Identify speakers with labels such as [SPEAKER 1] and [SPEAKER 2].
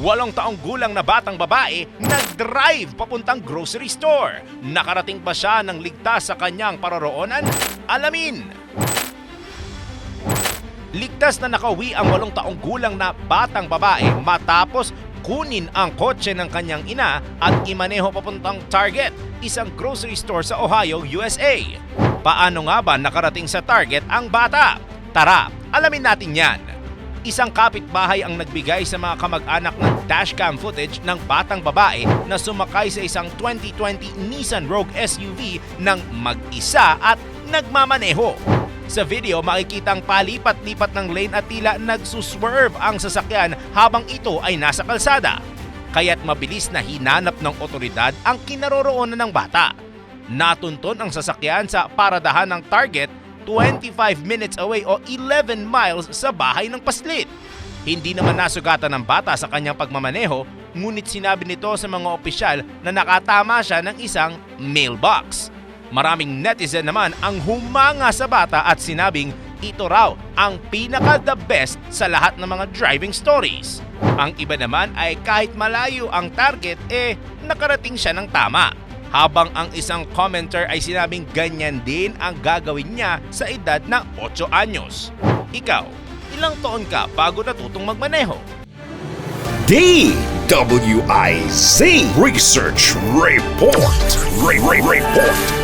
[SPEAKER 1] walong taong gulang na batang babae nag-drive papuntang grocery store. Nakarating ba siya ng ligtas sa kanyang paroroonan? Alamin! Ligtas na nakauwi ang walong taong gulang na batang babae matapos kunin ang kotse ng kanyang ina at imaneho papuntang Target, isang grocery store sa Ohio, USA. Paano nga ba nakarating sa Target ang bata? Tara, alamin natin yan. Isang kapitbahay ang nagbigay sa mga kamag-anak ng dashcam footage ng batang babae na sumakay sa isang 2020 Nissan Rogue SUV ng mag-isa at nagmamaneho. Sa video, makikitang palipat-lipat ng lane at tila nagsuswerve ang sasakyan habang ito ay nasa kalsada. Kaya't mabilis na hinanap ng otoridad ang kinaroroonan ng bata. Natunton ang sasakyan sa paradahan ng Target 25 minutes away o 11 miles sa bahay ng paslit. Hindi naman nasugatan ng bata sa kanyang pagmamaneho, ngunit sinabi nito sa mga opisyal na nakatama siya ng isang mailbox. Maraming netizen naman ang humanga sa bata at sinabing ito raw ang pinaka the best sa lahat ng mga driving stories. Ang iba naman ay kahit malayo ang target eh nakarating siya ng tama. Habang ang isang commenter ay sinabing ganyan din ang gagawin niya sa edad na 8 anyos. Ikaw, ilang taon ka bago natutong magmaneho?
[SPEAKER 2] DWIZ Research Report. Re- Re- Report.